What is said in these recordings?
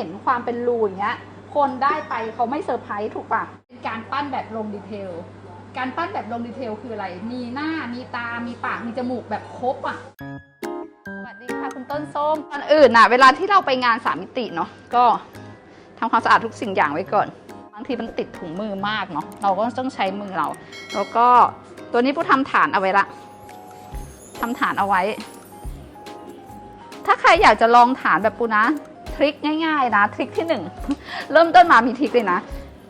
ห็นความเป็นรูอย่างเงี้ย คนได้ไปเขาไม่เซอร์ไพรส์ถูกปะเป็นการปั้นแบบลงดีเทล การปั้นแบบลงดีเทลคืออะไร มีหน้า มีตา มีปาก มีจมูกแบบครบอะ สวัสดีค่ะคุณต้นส้มก่อนอื่นน่ะ เวลาที่เราไปงานสามมิติเนาะ ก็ทำความสะอาดทุกสิ่งอย่างไว้ก่อน บางทีมันติดถุงมือมากเนาะ เราก็ต้องใช้มือเรา แล้วก็ตัวนี้ผู้ทำฐานเอาไว้ละทำฐานเอาไว้ ถ้าใครอยากจะลองฐานแบบปูนะ ทริคง่ายๆนะทริคที่หนึ่งเริ่มต้นมามีทริคเลยนะ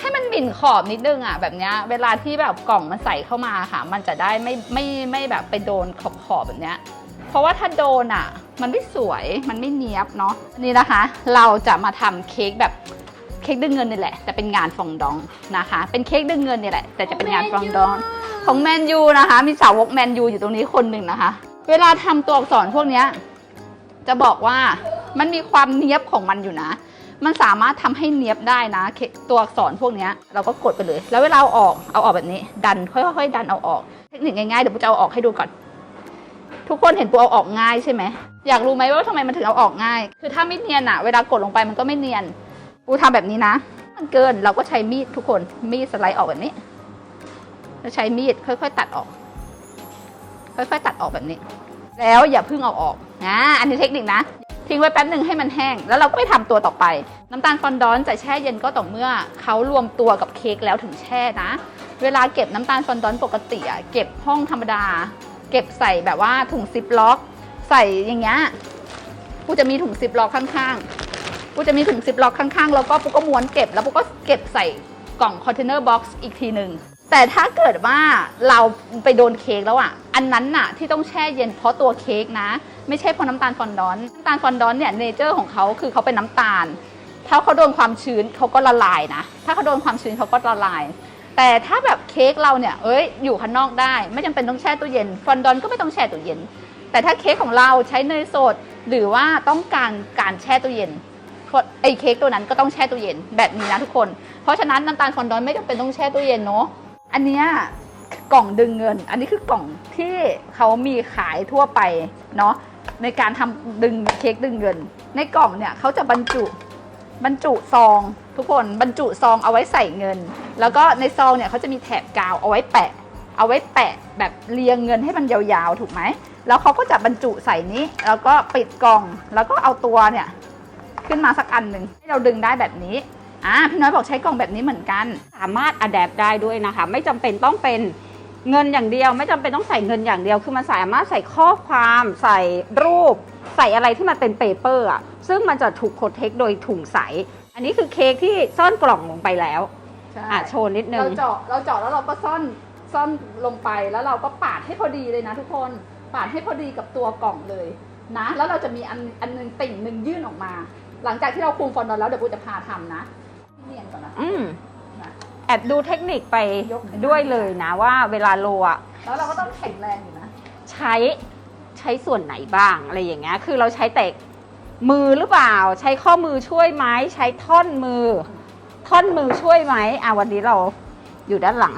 ให้มันบิ่นขอบนิดนึงอะแบบเนี้ยเวลาที่แบบกล่องมันใส่เข้ามาค่ะ มันจะได้ไม่ไม่ไม่แบบไปโดนขอบขอบๆแบบเนี้ยเพราะว่าถ้าโดนอะ มันไม่สวยมันไม่เนียบเนาะนี่นะคะ เราจะมาทำเค้กแบบเค้กดึงเงินนี่แหละ แต่เป็นงานฟองดองนะคะ เป็นเค้กดึงเงินนี่แหละ แต่จะเป็นงานฟองดองของแมนยูนะคะ มีสาวกแมนยูอยู่ตรงนี้คนหนึ่งนะคะ เวลาทำตัวอักษรพวกเนี้ยจะบอกว่า มันมีความเนี้ยบของมันอยู่นะ มันสามารถทำให้เนี้ยบได้นะ ตัวอักษรพวกนี้เราก็กดไปเลย แล้วเวลาเอาออกเอาออกแบบนี้ ดันค่อยๆดันเอาออก เทคนิคง่ายๆเดี๋ยวปูจะเอาออกให้ดูก่อน ทุกคนเห็นปูเอาออกง่ายใช่ไหมอยากรู้ไหมว่าทำไมมันถึงเอาออกง่าย คือถ้าไม่เนียนอะเวลากดลงไปมันก็ไม่เนียนปูทำแบบนี้นะ มันเกินเราก็ใช้มีดทุกคนมีดสไลด์ออกแบบนี้แล้วใช้มีดค่อยๆ ตัดออก ค่อยๆ ตัดออกแบบนี้ แล้วอย่าเพิ่งเอาออกนะอันนี้เทคนิคนะ ทิ้งไว้แป๊บหนึ่งให้มันแห้ง แล้วเราก็ไปทำตัวต่อไป น้ำตาลฟอนดอนจะแช่เย็นก็ต่อเมื่อเขารวมตัวกับเค้กแล้วถึงแช่นะ เวลาเก็บน้ำตาลฟอนดอนปกติอะเก็บห้องธรรมดา เก็บใส่แบบว่าถุงซิปล็อก ใส่อย่างเงี้ยกูจะมีถุงซิปล็อกข้างๆกูจะมีถุงซิปล็อกข้างๆ แล้วก็ปุ๊กก็ม้วนเก็บ แล้วปุ๊กก็เก็บใส่กล่องคอนเทนเนอร์บ็อกซ์อีกทีหนึ่ง แต่ถ้าเกิดว่าเราไปโดนเค้กแล้วอะ อันนั้นน่ะที่ต้องแช่เย็นเพราะตัวเค้กนะ ไม่ใช่เพราะน้ำตาลฟอนดอนน้ำตาลฟอนดอนเนี่ยเนเจอร์ของเขาคือเขาเป็นน้ำตาล ถ้าเขาโดนความชื้นเขาก็ละลายนะ ถ้าเขาโดนความชื้นเขาก็ละลาย แต่ถ้าแบบเค้กเราเนี่ย เอ้ย อยู่ข้างนอกได้ ไม่จำเป็นต้องแช่ตู้เย็น ฟอนดอนก็ไม่ต้องแช่ตู้เย็น แต่ถ้าเค้กของเราใช้เนยสด หรือว่าต้องการการแช่ตู้เย็นไอ้เค้กตัวนั้นก็ต้องแช่ตู้เย็นแบบนี้นะทุกคน เพราะฉะนั้นน้ำตาลฟอนดอนไม่จำเป็นต้องแช่ตู้เย็นเนาะ อันเนี้ยกล่องดึงเงิน อันนี้คือกล่องที่เขามีขายทั่วไปเนาะในการทำดึงเค้กดึงเงิน ในกล่องเนี่ยเขาจะบรรจุบรรจุซอง ทุกคนบรรจุซองเอาไว้ใส่เงิน แล้วก็ในซองเนี่ยเขาจะมีแถบกาวเอาไว้แปะ เอาไว้แปะแบบเรียงเงินให้มันยาวๆถูกไหมแล้วเขาก็จะบรรจุใส่นี้ แล้วก็ปิดกล่องแล้วก็เอาตัวเนี่ยขึ้นมาสักอันหนึ่งให้เราดึงได้แบบนี้ อ่าพี่น้อยบอกใช้กล่องแบบนี้เหมือนกัน สามารถอัดแอปได้ด้วยนะคะ ไม่จำเป็นต้องเป็นเงินอย่างเดียว ไม่จำเป็นต้องใส่เงินอย่างเดียว คือมันสามารถใส่ข้อความใส่รูป ใส่อะไรที่มันเป็นเปเปอร์อะซึ่งมันจะถูกโปรเทคโดยถุงใส อันนี้คือเค้กที่ซ่อนกล่องลงไปแล้วใช่อะโชว์นิดนึเราง เจาะเราเจาะแล้วเราก็ซ่อนซ่อนลงไปแล้วเราก็ปาดให้พอดีเลยนะทุกคนปาดให้พอดีกับตัวกล่องเลยนะ แล้วเราจะมีอันอันหนึงติ่งหนึ่งยื่นออกมา หลังจากที่เราคุมฟอนดอนแล้วเดี๋ยวปูจะพาทำนะเนียนก่ อนนะอืมนะแอบดูเทคนิคไปยกขึ้นด้วยเลยนะว่าเวลาโรอะแล้วเราก็ต้องแข็งแรงอยู่นะ ใช้ใช้ส่วนไหนบ้างอะไรอย่างเงี้ย คือเราใช้แต่มือหรือเปล่า ใช้ข้อมือช่วยไหมใช้ท่อนมือ ท่อนมือช่วยไหมอะวันนี้เราอยู่ด้านหลัง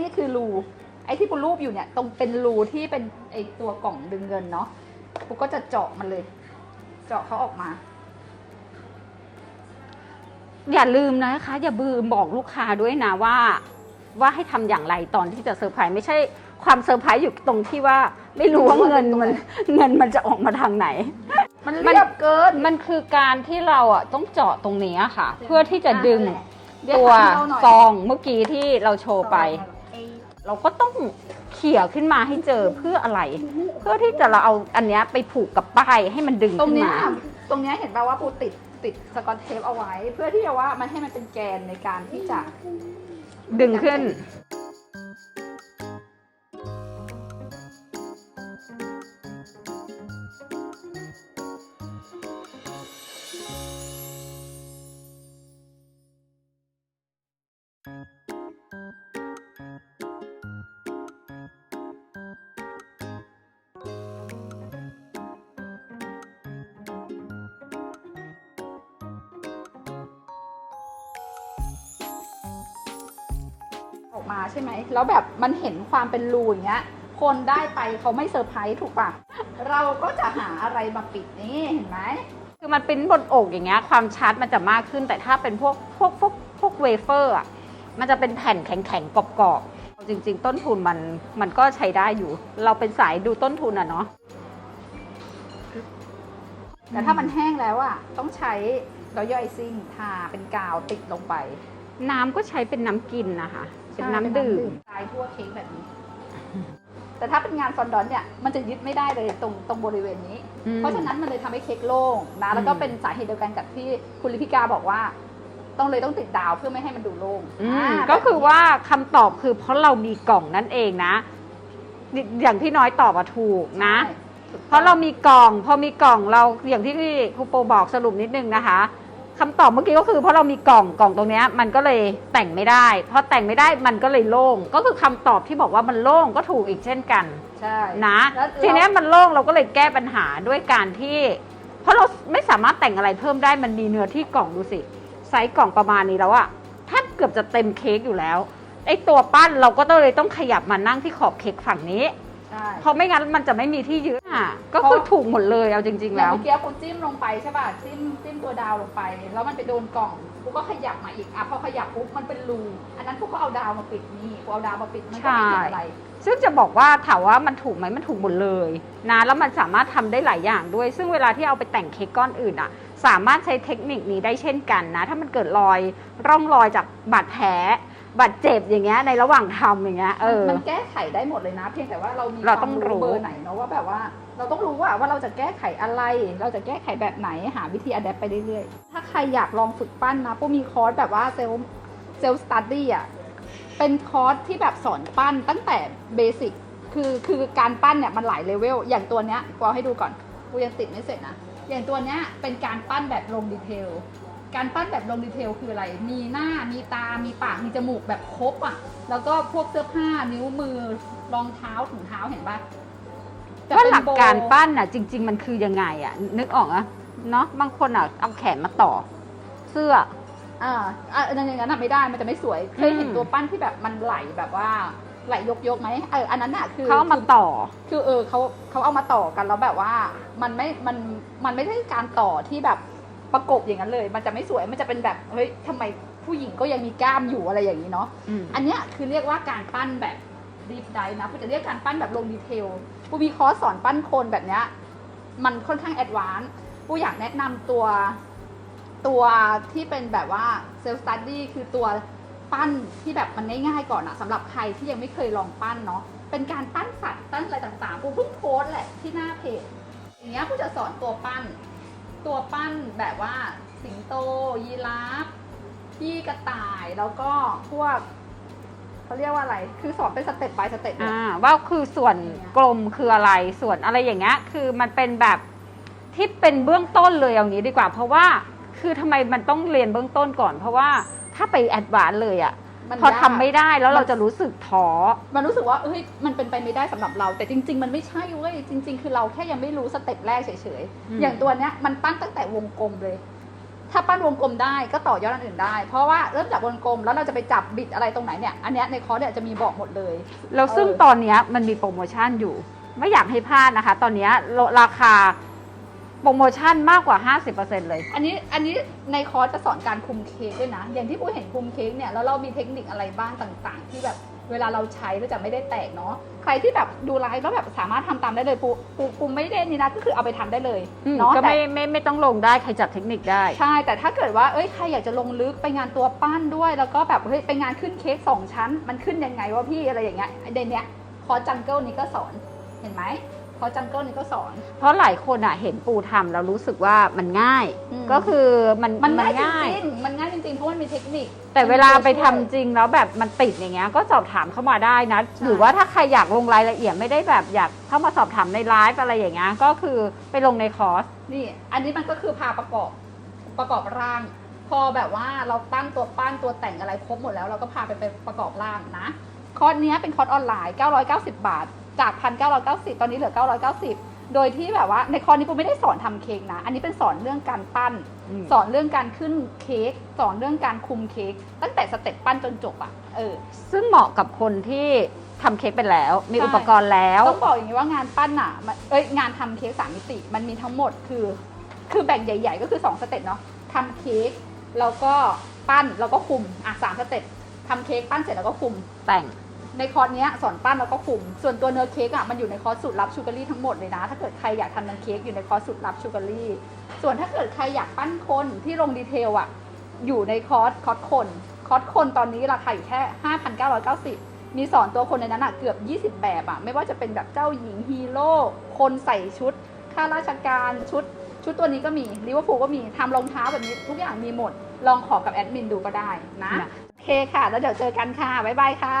นี่คือรูไอ้ที่ปูรูปอยู่เนี่ย ตรงเป็นรูที่เป็นไอ้ตัวกล่องดึงเงินเนาะปูก็จะเจาะมันเลย เจาะเขาออกมา อย่าลืมนะคะ อย่าบืมบอกลูกค้าด้วยนะว่า ว่าให้ทำอย่างไรตอนที่จะเซอร์ไพรส์ไม่ใช่ความเซอร์ไพรส์อยู่ตรงที่ว่า ไม่รู้ว่าเงินมันเงินมันจะออกมาทางไหน มันมันเรียบเกินมันคือการที่เราอะต้องเจาะตรงนี้ค่ะ เพื่อที่จะดึงเดี๋ยตัวทำให้เราหน่อยซองเมื่อกี้ที่เราโชว์ไป เราก็ต้องเขี่ยขึ้นมาให้เจอเพื่ออะไร เพื่อที่จะเราเอาอันเนี้ยไปผูกกับป้ายให้มันดึงตรงขึ้นเนี้ยมา ตรงเนี้ยเห็นป่าว่าปูติดติดสกอตเทปเอาไว้ เพื่อที่จะว่ามันให้มันเป็นแกนในการที่จะดึงขึ้นน มาใช่ไหม แล้วแบบมันเห็นความเป็นรูอย่างเงี้ย คนได้ไปเขาไม่เซอร์ไพรส์ถูกปะเราก็จะหาอะไรมาปิดนี่เห็นไหม คือมันปริ้นบนอกอย่างเงี้ยความชัดมันจะมากขึ้นแต่ถ้าเป็นพวกพวกพวกพวกเวเฟอร์อะมันจะเป็นแผ่นแข็งๆกรอบๆเอาจริง ๆ ต้นทุนมันมันก็ใช้ได้อยู่ เราเป็นสายดูต้นทุนอะเนาะแต่ถ้ามันแห้งแล้วอะต้องใช้รอยัลไอซิ่งทาเป็นกาวติดลงไป น้ำก็ใช้เป็นน้ำกินนะคะ เป็นน้ำดื่มทายทั่วเค้กแบบนี้ แต่ถ้าเป็นงานซอนดอนเนี่ยมันจะยึดไม่ได้เลยตรงตรงบริเวณนี้อืมเพราะฉะนั้นมันเลยทำให้เค้กโล่งนะแล้วก็อืมเป็นสาเหตุเดียวกันกับที่คุณลิพิกาบอกว่า ต้องเลยต้องติดดาวเพื่อไม่ให้มันดูโล่งอืมอ่าก็คือว่าคำตอบคือเพราะเรามีกล่องนั่นเองนะ อย่างที่น้อยตอบอะถูกนะใช่ถูกต้องเพราะเรามีกล่อง พอมีกล่องเราอย่างที่ครูโปบอกสรุปนิดนึงนะคะ คำตอบเมื่อกี้ก็คือเพราะเรามีกล่องกล่องตรงเนี้ยมันก็เลยแต่งไม่ได้พอแต่งไม่ได้มันก็เลยโล่งก็คือคำตอบที่บอกว่ามันโล่งก็ถูกอีกเช่นกันใช่ นะแล้วทีเนี้ยมันโล่งเราก็เลยแก้ปัญหาด้วยการที่ เพราะเราไม่สามารถแต่งอะไรเพิ่มได้มันมีเนื้อที่กล่องดูสิไซส์กล่องประมาณนี้แล้วอะแทบเกือบจะเต็มเค้กอยู่แล้วไอ้ตัวปั้นเราก็ต้องเลยต้องขยับมานั่งที่ขอบเค้กฝั่งนี้ ใช่เพราะไม่งั้นมันจะไม่มีที่ยึดอะก็คือถูกหมดเลยเอาจริงๆอย่างแล้ว เมื่อกี้คุณจิ้มลงไปใช่ป่ะจิ้มจิ้มตัวดาวลงไป แล้วมันไปโดนกล่องกูก็ขยับมาอีกอะพอขยับปุ๊บมันเป็นรูอันนั้นกูก็เอาดาวมาปิดนี่กูเอาดาวมาปิดมันก็ไม่เห็นอะไรซึ่งจะบอกว่าถามว่ามันถูกไหมมันถูกหมดเลยนะแล้วมันสามารถทำได้หลายอย่างด้วย ซึ่งเวลาที่เอาไปแต่งเค้กก้อนอื่นอะ สามารถใช้เทคนิคนี้ได้เช่นกันนะ ถ้ามันเกิดรอยร่องรอยจากบาดแผล บาดเจ็บอย่างเงี้ยในระหว่างทำอย่างเงี้ยเออ มันแก้ไขได้หมดเลยนะ เพียงแต่ว่าเรามีเราต้องควมรู้เบอร์ไหนเนาะว่าแบบว่า เราต้องรู้ว่าว่าเราจะแก้ไขอะไร เราจะแก้ไขแบบไหนหาวิธีอัดแอปไปเรื่อยๆ ถ้าใครอยากลองฝึกปั้นนะปุ๊มีคอร์สแบบว่าเซลล์เซลล์สตัดดี้อะเป็นคอร์สที่แบบสอนปั้นตั้งแต่เบสิกคือคือการปั้นเนี่ยมันหลายเลเวลอย่างตัวเนี้ยกูเอาให้ดูก่อนกูยังติดไม่เสร็จนะอย่างตัวเนี้ยเป็นการปั้นแบบลงดีเทล การปั้นแบบลงดีเทลคืออะไร มีหน้า มีตา มีปาก มีจมูกแบบครบอะ แล้วก็พวกเสื้อผ้า นิ้วมือ รองเท้า ถุงเท้า เห็นปะจะว่าเป็นหลักโบการปั้นอะจริง ๆ มันคือยังไงอะ นึกออกอะเนาะบางคนอะเอาแขนมาต่อ เสื้อ อ่าอะอย่างนั้นอะไม่ได้ มันจะไม่สวย เคยเห็นอืมตัวปั้นที่แบบมันไหลแบบว่า ไหลยกยกๆไหมเออ อันนั้นอะคือ เขาเอามาต่อ คือเออเขาเขาเอามาต่อกันแล้วแบบว่ามันไม่มันมันไม่ใช่การต่อที่แบบ ประกบอย่างนั้นเลย มันจะไม่สวยมันจะเป็นแบบเฮ้ยทำไมผู้หญิงก็ยังมีกล้ามอยู่อะไรอย่างนี้เนาะอืมอันเนี้ยคือเรียกว่าการปั้นแบบดีฟไดนะกูจะเรียกการปั้นแบบลงดีเทลกูมีคอร์สสอนปั้นโคนแบบเนี้ยมันค่อนข้างแอดวานซ์กูอยากแนะนำตัวตัวที่เป็นแบบว่าเซลล์สตัดดี้คือตัวปั้นที่แบบมันง่ายๆก่อนอะสำหรับใครที่ยังไม่เคยลองปั้นเนาะเป็นการปั้นสัตว์ปั้นอะไรต่างๆกูเพิ่งโพสต์แหละที่หน้าเพจอย่างเงี้ยกูจะสอนตัวปั้น ตัวปั้นแบบว่าสิงโต ยีราฟพี่กระต่ายแล้วก็พวกเขาเรียกว่าอะไร คือสอนเป็นสเต็ป by สเต็ปเลย อ่าว่าคือส่วนกลมคืออะไรส่วนอะไรอย่างเงี้ยคือมันเป็นแบบที่เป็นเบื้องต้นเลยอย่างนี้ดีกว่า เพราะว่าคือทำไมมันต้องเรียนเบื้องต้นก่อน เพราะว่าถ้าไปแอดวานซ์เลยอะ มันพอยากทำไม่ได้แล้วเราจะรู้สึกท้อ มันรู้สึกว่าเฮ้ยมันเป็นไปไม่ได้สำหรับเรา แต่จริง ๆ มันไม่ใช่เว้ยจริง ๆ คือเราแค่ยังไม่รู้สเต็ปแรกเฉยอืม ๆอย่างตัวเนี้ยมันปั้นตั้งแต่วงกลมเลย ถ้าปั้นวงกลมได้ก็ต่อยอดอันอื่นได้ เพราะว่าเริ่มจากวงกลมแล้วเราจะไปจับบิดอะไรตรงไหนเนี่ยอันเนี้ยในคอร์สเนี่ยจะมีบอกหมดเลย แล้วซึ่งเออ ตอนเนี้ยมันมีโปรโมชั่นอยู่ ไม่อยากให้พลาดนะคะ ตอนเนี้ยราคา โปรโมชั่นมากกว่า 50%เลย อันนี้อันนี้ในคอร์สจะสอนการคุมเค้กด้วยนะ อย่างที่ปูเห็นคุมเค้กเนี่ยแล้วเรามีเทคนิคอะไรบ้างต่างๆ ที่แบบเวลาเราใช้แล้วจะไม่ได้แตกเนาะใครที่แบบดูไลฟ์แล้วแบบสามารถทำตามได้เลยปูปูปูไม่ได้นี่นะก็คือเอาไปทำได้เลยอืมเนาะก็แต่ ไม่ไม่ไม่ต้องลงได้ใครจับเทคนิคได้ ใช่ แต่ถ้าเกิดว่า เอ้ย ใครอยากจะลงลึกไปงานตัวปั้นด้วย แล้วก็แบบ เฮ้ย ไปงานขึ้นเค้กสองชั้น มันขึ้นยังไงวะพี่อะไรอย่างเงี้ยไอเดนเนี้ย คอร์สจังเกิลนี้ก็สอน เห็นไหม คอร์สจังเกิลนี้ก็สอน เพราะหลายคนอะเห็นปูทำแล้วรู้สึกว่ามันง่าย อืม ก็คือมันมันง่ายจริงๆมันง่ายจริงๆ เพราะมันมีเทคนิค แต่เวลาไปทำมันมีตัวช่วยจริงแล้วแบบมันติดอย่างเงี้ยก็สอบถามเข้ามาได้นะใช่หรือว่าถ้าใครอยากลงรายละเอียดไม่ได้แบบอยากเข้ามาสอบถามในไลฟ์อะไรอย่างเงี้ยก็คือไปลงในคอร์ส นี่ อันนี้มันก็คือพาประกอบประกอบร่างพพอแบบว่าเราตั้งตัวปั้นตัวแต่งอะไรครบหมดแล้วเราก็พาไปไปประกอบร่างนะ คอร์สเนี้ยเป็นคอร์สออนไลน์ 990 บาท จาก 1,990 ตอนนี้เหลือ 990 โดยที่แบบว่าในคอร์สนี้ปูไม่ได้สอนทำเค้กนะ อันนี้เป็นสอนเรื่องการปั้นอืมสอนเรื่องการขึ้นเค้ก สอนเรื่องการคุมเค้ก ตั้งแต่สเต็ปปั้นจนจบอะเออ ซึ่งเหมาะกับคนที่ทำเค้กไปแล้ว มีใช่อุปกรณ์แล้ว ต้องบอกอย่างนี้ว่างานปั้นอะมันเอ้ย งานทำเค้กสามมิติ มันมีทั้งหมดคือ คือแบ่งใหญ่ ๆ ก็คือ 2 สเต็ปเนาะทำเค้ก แล้วก็ปั้น แล้วก็คุม อะสามสเต็ปทำเค้กปั้นเสร็จแล้วก็คุม แต่ง ในคอร์สเนี้ยสอนปั้นแล้วก็คุม ส่วนตัวเนื้อเค้กอะมันอยู่ในคอร์สสูตรลับชูการีทั้งหมดเลยนะ ถ้าเกิดใครอยากทำเนื้อเค้กอยู่ในคอร์สสูตรลับชูการีส่วนถ้าเกิดใครอยากปั้นคนที่ลงดีเทลอะอยู่ในคอร์สคอร์สคน คอร์สคนตอนนี้ราคาอยู่แค่ 5,990 มีสอนตัวคนในนั้นอะเกือบ 20 แบบอะไม่ว่าจะเป็นแบบเจ้าหญิงฮีโร่คนใส่ชุดข้าราชการชุด ชุดตัวนี้ก็มีลิเวอร์พูลก็มีทำรองเท้าแบบนี้ทุกอย่างมีหมด ลองขอกับแอดมินดูก็ได้นะนะโอเคค่ะ แล้วเดี๋ยวเจอกันค่ะ บ๊ายบายค่ะ